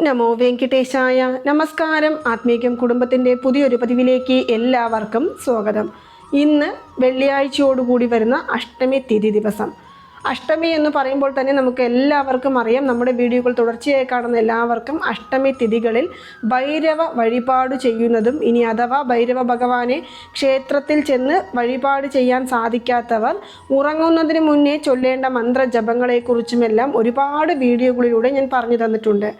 നമോ വെങ്കിട്ടേശായ. നമസ്കാരം. ആത്മീകം കുടുംബത്തിന്റെ പുതിയൊരു പതിവിലേക്ക് എല്ലാവർക്കും സ്വാഗതം. ഇന്ന് വെള്ളിയാഴ്ചയോടുകൂടി വരുന്ന അഷ്ടമി തിഥി ദിവസം. അഷ്ടമി എന്ന് പറയുമ്പോൾ തന്നെ നമുക്ക് എല്ലാവർക്കും അറിയാം. നമ്മുടെ വീഡിയോകൾ തുടർച്ചയായി കാണുന്ന എല്ലാവർക്കും അഷ്ടമി തിഥികളിൽ ഭൈരവ വഴിപാട് ചെയ്യുന്നതും ഇനി അഥവാ ഭൈരവ ഭഗവാനെ ക്ഷേത്രത്തിൽ ചെന്ന് വഴിപാട് ചെയ്യാൻ സാധിക്കാത്തവർ ഉറങ്ങുന്നതിന് മുന്നേ ചൊല്ലേണ്ട മന്ത്രജപങ്ങളെക്കുറിച്ചുമെല്ലാം ഒരുപാട് വീഡിയോകളിലൂടെ ഞാൻ പറഞ്ഞു തന്നിട്ടുണ്ട്.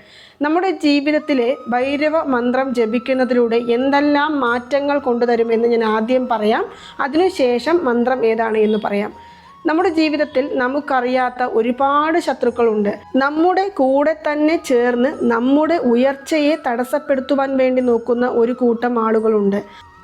നമ്മുടെ ജീവിതത്തിലെ ഭൈരവ മന്ത്രം ജപിക്കുന്നതിലൂടെ എന്തെല്ലാം മാറ്റങ്ങൾ കൊണ്ടുതരുമെന്ന് ഞാൻ ആദ്യം പറയാം. അതിനുശേഷം മന്ത്രം ഏതാണ് എന്ന് പറയാം. നമ്മുടെ ജീവിതത്തിൽ നമുക്കറിയാത്ത ഒരുപാട് ശത്രുക്കളുണ്ട്. നമ്മുടെ കൂടെ തന്നെ ചേർന്ന് നമ്മുടെ ഉയർച്ചയെ തടസ്സപ്പെടുത്തുവാൻ വേണ്ടി നോക്കുന്ന ഒരു കൂട്ടം ആളുകളുണ്ട്.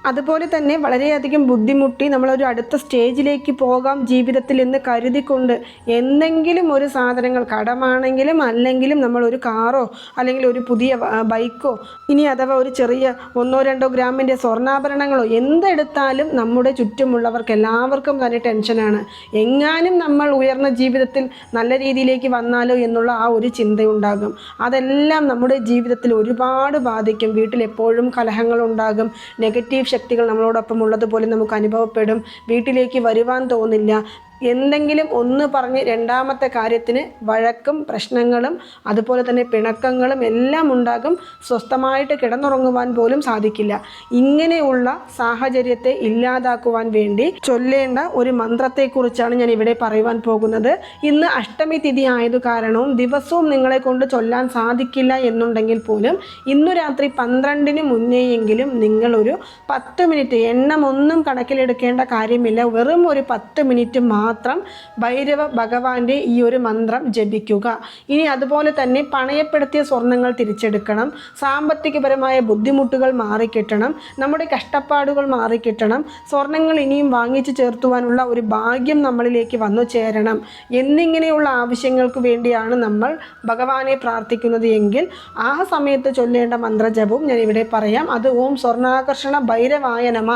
അതുപോലെ തന്നെ വളരെയധികം ബുദ്ധിമുട്ടി നമ്മളൊരു അടുത്ത സ്റ്റേജിലേക്ക് പോകാം ജീവിതത്തിൽ എന്ന് കരുതിക്കൊണ്ട് എന്തെങ്കിലും ഒരു സാധനങ്ങൾ കടമാണെങ്കിലും അല്ലെങ്കിലും നമ്മൾ ഒരു കാറോ അല്ലെങ്കിൽ ഒരു പുതിയ ബൈക്കോ ഇനി അഥവാ ഒരു ചെറിയ ഒന്നോ രണ്ടോ ഗ്രാമിന്റെ സ്വർണാഭരണങ്ങളോ എന്തെടുത്താലും നമ്മുടെ ചുറ്റുമുള്ളവർക്ക് എല്ലാവർക്കും തന്നെ ടെൻഷനാണ്. എങ്ങാനും നമ്മൾ ഉയർന്ന ജീവിതത്തിൽ നല്ല രീതിയിലേക്ക് വന്നാലോ എന്നുള്ള ആ ഒരു ചിന്തയുണ്ടാകും. അതെല്ലാം നമ്മുടെ ജീവിതത്തിൽ ഒരുപാട് ബാധിക്കും. വീട്ടിൽ എപ്പോഴും കലഹങ്ങളുണ്ടാകും. നെഗറ്റീവ് ശക്തികൾ നമ്മളോടൊപ്പം ഉള്ളതുപോലെ നമുക്ക് അനുഭവപ്പെടും. വീട്ടിലേക്ക് വരുവാൻ തോന്നില്ല. എന്തെങ്കിലും ഒന്ന് പറഞ്ഞ് രണ്ടാമത്തെ കാര്യത്തിന് വഴക്കും പ്രശ്നങ്ങളും അതുപോലെ തന്നെ പിണക്കങ്ങളും എല്ലാം ഉണ്ടാകും. സ്വസ്ഥമായിട്ട് കിടന്നുറങ്ങുവാൻ പോലും സാധിക്കില്ല. ഇങ്ങനെയുള്ള സാഹചര്യത്തെ ഇല്ലാതാക്കുവാൻ വേണ്ടി ചൊല്ലേണ്ട ഒരു മന്ത്രത്തെക്കുറിച്ചാണ് ഞാൻ ഇവിടെ പറയുവാൻ പോകുന്നത്. ഇന്ന് അഷ്ടമി തിഥി ആയത് കാരണവും ദിവസവും നിങ്ങളെ കൊണ്ട് ചൊല്ലാൻ സാധിക്കില്ല എന്നുണ്ടെങ്കിൽ പോലും ഇന്നു രാത്രി പന്ത്രണ്ടിന് മുന്നേയെങ്കിലും നിങ്ങളൊരു പത്ത് മിനിറ്റ് എണ്ണമൊന്നും കണക്കിലെടുക്കേണ്ട കാര്യമില്ല. വെറും ഒരു പത്ത് മിനിറ്റ് മാത്രം ഭൈരവ ഭഗവാന്റെ ഈ ഒരു മന്ത്രം ജപിക്കുക. ഇനി അതുപോലെ തന്നെ പണയപ്പെടുത്തിയ സ്വർണങ്ങൾ തിരിച്ചെടുക്കണം. സാമ്പത്തികപരമായ ബുദ്ധിമുട്ടുകൾ മാറിക്കിട്ടണം. നമ്മുടെ കഷ്ടപ്പാടുകൾ മാറിക്കിട്ടണം. സ്വർണങ്ങൾ ഇനിയും വാങ്ങിച്ചു ചേർത്തുവാനുള്ള ഒരു ഭാഗ്യം നമ്മളിലേക്ക് വന്നു ചേരണം. എന്നിങ്ങനെയുള്ള ആവശ്യങ്ങൾക്ക് വേണ്ടിയാണ് നമ്മൾ ഭഗവാനെ പ്രാർത്ഥിക്കുന്നത് എങ്കിൽ ആ സമയത്ത് ചൊല്ലേണ്ട മന്ത്രജപവും ഞാൻ ഇവിടെ പറയാം. അത് ഓം സ്വർണാകർഷണ ഭൈരവായനമ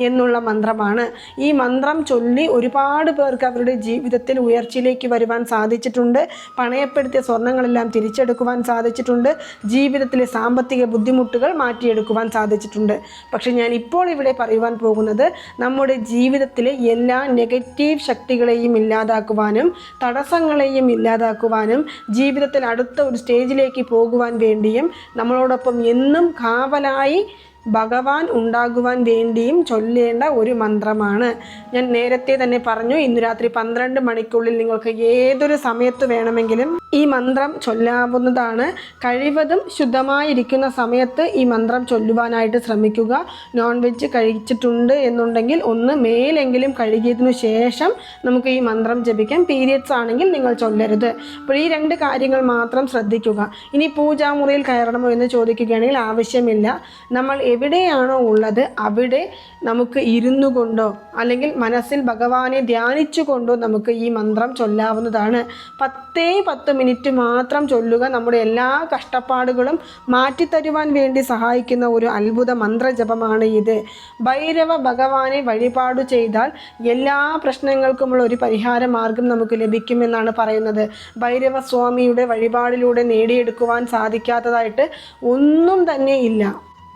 എന്നുള്ള മന്ത്രമാണ്. ഈ മന്ത്രം ചൊല്ലി ഒരുപാട് പേർക്ക് അവരുടെ ജീവിതത്തിൽ ഉയർച്ചയിലേക്ക് വരുവാൻ സാധിച്ചിട്ടുണ്ട്. പണയപ്പെടുത്തിയ സ്വർണങ്ങളെല്ലാം തിരിച്ചെടുക്കുവാൻ സാധിച്ചിട്ടുണ്ട്. ജീവിതത്തിലെ സാമ്പത്തിക ബുദ്ധിമുട്ടുകൾ മാറ്റിയെടുക്കുവാൻ സാധിച്ചിട്ടുണ്ട്. പക്ഷെ ഞാൻ ഇപ്പോൾ ഇവിടെ പറയുവാൻ പോകുന്നത് നമ്മുടെ ജീവിതത്തിലെ എല്ലാ നെഗറ്റീവ് ശക്തികളെയും ഇല്ലാതാക്കുവാനും തടസ്സങ്ങളെയും ഇല്ലാതാക്കുവാനും ജീവിതത്തിൽ അടുത്ത ഒരു സ്റ്റേജിലേക്ക് പോകുവാൻ വേണ്ടിയും നമ്മളോടൊപ്പം എന്നും കാവലായി ഭഗവാൻ ഉണ്ടാകുവാൻ വേണ്ടിയും ചൊല്ലേണ്ട ഒരു മന്ത്രമാണ്. ഞാൻ നേരത്തെ തന്നെ പറഞ്ഞു ഇന്ന് രാത്രി പന്ത്രണ്ട് മണിക്കുള്ളിൽ നിങ്ങൾക്ക് ഏതൊരു സമയത്ത് വേണമെങ്കിലും ഈ മന്ത്രം ചൊല്ലാവുന്നതാണ്. കഴിവതും ശുദ്ധമായിരിക്കുന്ന സമയത്ത് ഈ മന്ത്രം ചൊല്ലുവാനായിട്ട് ശ്രമിക്കുക. നോൺ വെജ് കഴിച്ചിട്ടുണ്ട് എന്നുണ്ടെങ്കിൽ ഒന്ന് മേലെങ്കിലും കഴുകിയതിനു ശേഷം നമുക്ക് ഈ മന്ത്രം ജപിക്കാം. പീരിയഡ്സ് ആണെങ്കിൽ നിങ്ങൾ ചൊല്ലരുത്. അപ്പോൾ ഈ രണ്ട് കാര്യങ്ങൾ മാത്രം ശ്രദ്ധിക്കുക. ഇനി പൂജാമുറിയിൽ കയറണമോ എന്ന് ചോദിക്കുകയാണെങ്കിൽ ആവശ്യമില്ല. നമ്മൾ എവിടെയാണോ ഉള്ളത് അവിടെ നമുക്ക് ഇരുന്നു കൊണ്ടോ അല്ലെങ്കിൽ മനസ്സിൽ ഭഗവാനെ ധ്യാനിച്ചു കൊണ്ടോ നമുക്ക് ഈ മന്ത്രം ചൊല്ലാവുന്നതാണ്. പത്തേ പത്ത് മിനിറ്റ് മാത്രം ചൊല്ലുക. നമ്മുടെ എല്ലാ കഷ്ടപ്പാടുകളും മാറ്റിത്തരുവാൻ വേണ്ടി സഹായിക്കുന്ന ഒരു അത്ഭുത മന്ത്രജപമാണ് ഇത്. ഭൈരവ ഭഗവാനെ വഴിപാടു ചെയ്താൽ എല്ലാ പ്രശ്നങ്ങൾക്കുമുള്ള ഒരു പരിഹാര മാർഗം നമുക്ക് ലഭിക്കുമെന്നാണ് പറയുന്നത്. ഭൈരവ സ്വാമിയുടെ വഴിപാടിലൂടെ നേടിയെടുക്കുവാൻ സാധിക്കാത്തതായിട്ട് ഒന്നും തന്നെ ഇല്ല.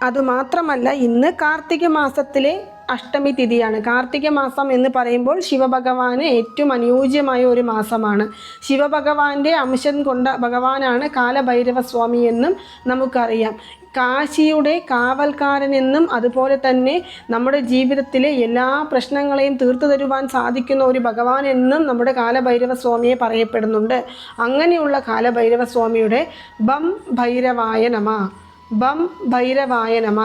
അതുമാത്രമല്ല ഇന്ന് കാർത്തിക മാസത്തിലെ അഷ്ടമി തിഥിയാണ്. കാർത്തിക മാസം എന്ന് പറയുമ്പോൾ ശിവഭഗവാന് ഏറ്റവും അനുയോജ്യമായ ഒരു മാസമാണ്. ശിവഭഗവാന്റെ അംശം കൊണ്ട ഭഗവാനാണ് കാലഭൈരവ സ്വാമി എന്നും നമുക്കറിയാം. കാശിയുടെ കാവൽക്കാരൻ എന്നും അതുപോലെ തന്നെ നമ്മുടെ ജീവിതത്തിലെ എല്ലാ പ്രശ്നങ്ങളെയും തീർത്തു തരുവാൻ സാധിക്കുന്ന ഒരു ഭഗവാൻ എന്നും നമ്മുടെ കാലഭൈരവ സ്വാമിയെ പറയപ്പെടുന്നുണ്ട്. അങ്ങനെയുള്ള കാലഭൈരവ സ്വാമിയുടെ ബം ഭൈരവായ നമ ബം ഭൈരവായ നമ.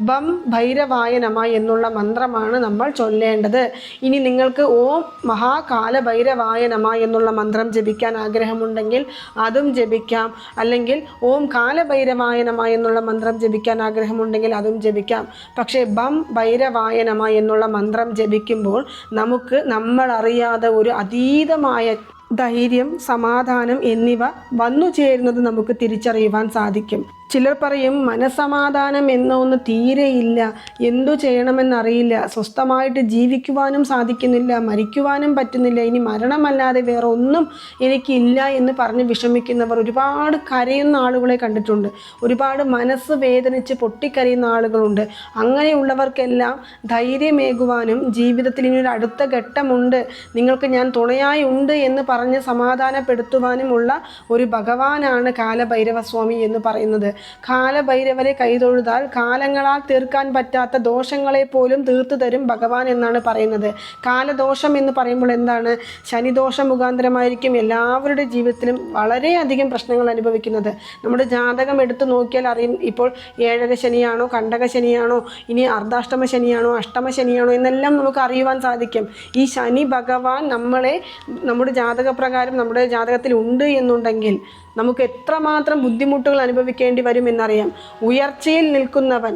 ബം ഭൈരവായ നമ എന്നുള്ള മന്ത്രമാണ് നമ്മൾ ചൊല്ലേണ്ടത്. ഇനി നിങ്ങൾക്ക് ഓം മഹാകാല ഭൈരവായ നമ എന്നുള്ള മന്ത്രം ജപിക്കാൻ ആഗ്രഹമുണ്ടെങ്കിൽ അതും ജപിക്കാം. അല്ലെങ്കിൽ ഓം കാലഭൈരവായ നമ എന്നുള്ള മന്ത്രം ജപിക്കാൻ ആഗ്രഹമുണ്ടെങ്കിൽ അതും ജപിക്കാം. പക്ഷേ ബം ഭൈരവായ നമ എന്നുള്ള മന്ത്രം ജപിക്കുമ്പോൾ നമുക്ക് നമ്മൾ അറിയാതെ ഒരു അതീതമായ ധൈര്യം സമാധാനം എന്നിവ വന്നു ചേരുന്നത് നമുക്ക് തിരിച്ചറിയുവാൻ സാധിക്കും. ചിലർ പറയും മനസമാധാനം എന്ന ഒന്ന് തീരെയില്ല എന്തു ചെയ്യണമെന്നറിയില്ല. സ്വസ്ഥമായിട്ട് ജീവിക്കുവാനും സാധിക്കുന്നില്ല. മരിക്കുവാനും പറ്റുന്നില്ല. ഇനി മരണമല്ലാതെ വേറെ ഒന്നും എനിക്കില്ല എന്ന് പറഞ്ഞ് വിഷമിക്കുന്നവർ ഒരുപാട് കരയുന്ന ആളുകളെ കണ്ടിട്ടുണ്ട്. ഒരുപാട് മനസ്സ് വേദനിച്ച് പൊട്ടിക്കരയുന്ന ആളുകളുണ്ട്. അങ്ങനെയുള്ളവർക്കെല്ലാം ധൈര്യമേകുവാനും ജീവിതത്തിൽ ഇനി ഒരു അടുത്ത ഘട്ടമുണ്ട്. നിങ്ങൾക്ക് ഞാൻ തുണയായി ഉണ്ട് എന്ന് പറഞ്ഞ് സമാധാനപ്പെടുത്തുവാനുമുള്ള ഒരു ഭഗവാനാണ് കാലഭൈരവസ്വാമി എന്ന് പറയുന്നത്. കാലഭൈരവരെ കൈതൊഴുതാൽ കാലങ്ങളാൽ തീർക്കാൻ പറ്റാത്ത ദോഷങ്ങളെ പോലും തീർത്തു തരും ഭഗവാൻ എന്നാണ് പറയുന്നത്. കാലദോഷം എന്ന് പറയുമ്പോൾ എന്താണ്? ശനിദോഷം മുഖാന്തരമായിരിക്കും എല്ലാവരുടെ ജീവിതത്തിലും വളരെയധികം പ്രശ്നങ്ങൾ അനുഭവിക്കുന്നത്. നമ്മുടെ ജാതകം എടുത്തു നോക്കിയാൽ അറിയും ഇപ്പോൾ ഏഴര ശനിയാണോ കണ്ടക ശനിയാണോ ഇനി അർദ്ധാഷ്ടമ ശനിയാണോ അഷ്ടമ ശനിയാണോ എന്നെല്ലാം നമുക്ക് അറിയുവാൻ സാധിക്കും. ഈ ശനി ഭഗവാൻ നമ്മളെ നമ്മുടെ ജാതകപ്രകാരം നമ്മുടെ ജാതകത്തിൽ ഉണ്ട് എന്നുണ്ടെങ്കിൽ നമുക്ക് എത്രമാത്രം ബുദ്ധിമുട്ടുകൾ അനുഭവിക്കേണ്ടി വരുമെന്നറിയാം ഉയർച്ചയിൽ നിൽക്കുന്നവൻ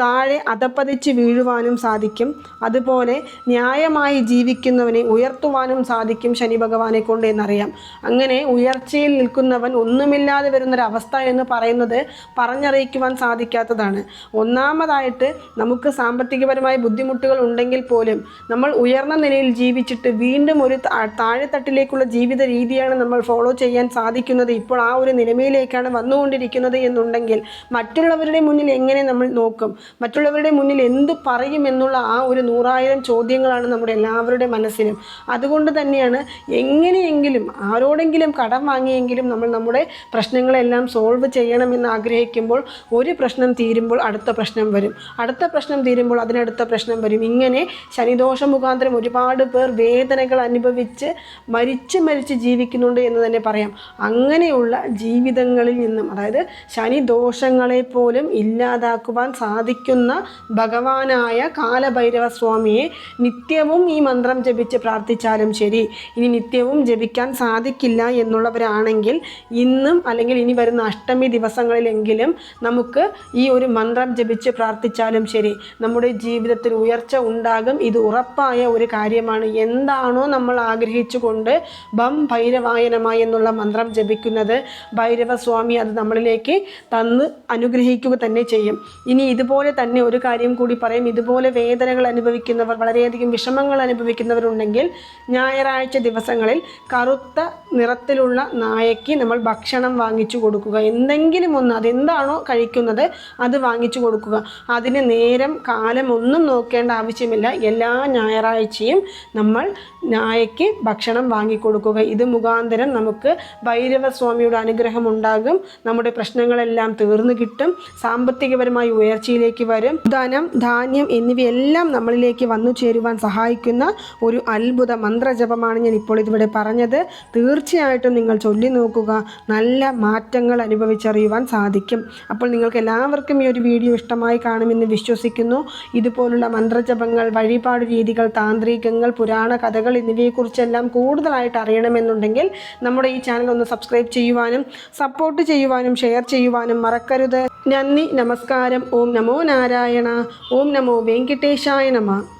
താഴെ അതപ്പതിച്ച് വീഴുവാനും സാധിക്കും. അതുപോലെ ന്യായമായി ജീവിക്കുന്നവനെ ഉയർത്തുവാനും സാധിക്കും ശനി ഭഗവാനെ കൊണ്ട് എന്നറിയാം. അങ്ങനെ ഉയർച്ചയിൽ നിൽക്കുന്നവൻ ഒന്നുമില്ലാതെ വരുന്നൊരവസ്ഥ എന്ന് പറയുന്നത് പറഞ്ഞറിയിക്കുവാൻ സാധിക്കാത്തതാണ്. ഒന്നാമതായിട്ട് നമുക്ക് സാമ്പത്തികപരമായ ബുദ്ധിമുട്ടുകൾ ഉണ്ടെങ്കിൽ പോലും നമ്മൾ ഉയർന്ന നിലയിൽ ജീവിച്ചിട്ട് വീണ്ടും ഒരു താഴെത്തട്ടിലേക്കുള്ള ജീവിത രീതിയാണ് നമ്മൾ ഫോളോ ചെയ്യാൻ സാധിക്കുന്നത്. ഇപ്പോൾ ആ ഒരു നിലമയിലേക്കാണ് വന്നുകൊണ്ടിരിക്കുന്നത് എന്നുണ്ടെങ്കിൽ മറ്റുള്ളവരുടെ മുന്നിൽ എങ്ങനെ നമ്മൾ നോക്കും? മറ്റുള്ളവരുടെ മുന്നിൽ എന്ത് പറയും എന്നുള്ള ആ ഒരു നൂറായിരം ചോദ്യങ്ങളാണ് നമ്മുടെ എല്ലാവരുടെ മനസ്സിലും. അതുകൊണ്ട് തന്നെയാണ് എങ്ങനെയെങ്കിലും ആരോടെങ്കിലും കടം വാങ്ങിയെങ്കിലും നമ്മൾ നമ്മുടെ പ്രശ്നങ്ങളെല്ലാം സോൾവ് ചെയ്യണമെന്ന് ആഗ്രഹിക്കുമ്പോൾ ഒരു പ്രശ്നം തീരുമ്പോൾ അടുത്ത പ്രശ്നം വരും. അടുത്ത പ്രശ്നം തീരുമ്പോൾ അതിനടുത്ത പ്രശ്നം വരും. ഇങ്ങനെ ശനിദോഷ മുഖാന്തരം ഒരുപാട് പേർ വേദനകൾ അനുഭവിച്ച് മരിച്ച് മരിച്ച് ജീവിക്കുന്നുണ്ട് എന്ന് തന്നെ പറയാം. അങ്ങനെയുള്ള ജീവിതങ്ങളിൽ നിന്നും അതായത് ശനിദോഷങ്ങളെ പോലും ഇല്ലാതാക്കുവാൻ സാധിക്കുന്ന ഭഗവാനായ കാലഭൈരവ സ്വാമിയെ നിത്യവും ഈ മന്ത്രം ജപിച്ച് പ്രാർത്ഥിച്ചാലും ശരി. ഇനി നിത്യവും ജപിക്കാൻ സാധിക്കില്ല എന്നുള്ളവരാണെങ്കിൽ ഇന്നും അല്ലെങ്കിൽ ഇനി വരുന്ന അഷ്ടമി ദിവസങ്ങളിലെങ്കിലും നമുക്ക് ഈ ഒരു മന്ത്രം ജപിച്ച് പ്രാർത്ഥിച്ചാലും ശരി. നമ്മുടെ ജീവിതത്തിൽ ഉയർച്ച ഉണ്ടാകും. ഇത് ഉറപ്പായ ഒരു കാര്യമാണ്. എന്താണോ നമ്മൾ ആഗ്രഹിച്ചുകൊണ്ട് ബം ഭൈരവായനമായി എന്നുള്ള മന്ത്രം ജപിക്കുന്നത് ഭൈരവസ്വാമി അത് നമ്മളിലേക്ക് തന്ന് അനുഗ്രഹിക്കുക തന്നെ ചെയ്യും. ഇനി ഇതുപോലെ തന്നെ ഒരു കാര്യം കൂടി പറയും. ഇതുപോലെ വേദനകൾ അനുഭവിക്കുന്നവർ വളരെയധികം വിഷമങ്ങൾ അനുഭവിക്കുന്നവരുണ്ടെങ്കിൽ ഞായറാഴ്ച ദിവസങ്ങളിൽ കറുത്ത നിറത്തിലുള്ള നായയ്ക്ക് നമ്മൾ ഭക്ഷണം വാങ്ങിച്ചു കൊടുക്കുക. എന്തെങ്കിലും ഒന്ന് അതെന്താണോ കഴിക്കുന്നത് അത് വാങ്ങിച്ചു കൊടുക്കുക. അതിന് നേരം കാലം ഒന്നും നോക്കേണ്ട ആവശ്യമില്ല. എല്ലാ ഞായറാഴ്ചയും നമ്മൾ നായയ്ക്ക് ഭക്ഷണം വാങ്ങിക്കൊടുക്കുക. ഇത് മുഖാന്തരം നമുക്ക് ഭൈരവസ്വാമിയുടെ അനുഗ്രഹം ഉണ്ടാകും. നമ്മുടെ പ്രശ്നങ്ങളെല്ലാം തീർന്നു കിട്ടും. സാമ്പത്തികപരമായി ഉയർച്ചയിലേക്ക് വരും. ധനം ധാന്യം എന്നിവയെല്ലാം നമ്മളിലേക്ക് വന്നു ചേരുവാൻ സഹായിക്കുന്ന ഒരു അത്ഭുത മന്ത്രജപമാണ് ഞാൻ ഇപ്പോൾ ഇതിവിടെ പറഞ്ഞത്. തീർച്ചയായിട്ടും നിങ്ങൾ ചൊല്ലി നോക്കുക. നല്ല മാറ്റങ്ങൾ അനുഭവിച്ചറിയുവാൻ സാധിക്കും. അപ്പോൾ നിങ്ങൾക്ക് എല്ലാവർക്കും ഈ ഒരു വീഡിയോ ഇഷ്ടമായി കാണുമെന്ന് വിശ്വസിക്കുന്നു. ഇതുപോലുള്ള മന്ത്രജപങ്ങൾ വഴിപാട് രീതികൾ താന്ത്രികങ്ങൾ പുരാണ കഥകൾ എന്നിവയെക്കുറിച്ചെല്ലാം കൂടുതലായിട്ട് അറിയണമെന്നുണ്ടെങ്കിൽ നമ്മുടെ ഈ ചാനൽ ഒന്ന് സബ്സ്ക്രൈബ് ചെയ്യുവാനും സപ്പോർട്ട് ചെയ്യുവാനും ഷെയർ ചെയ്യുവാനും മറക്കരുത്. നന്ദി നമസ്കാരം. ഓം നമോ നാരായണ. ഓം നമോ വെങ്കിട്ടേശായ നമ.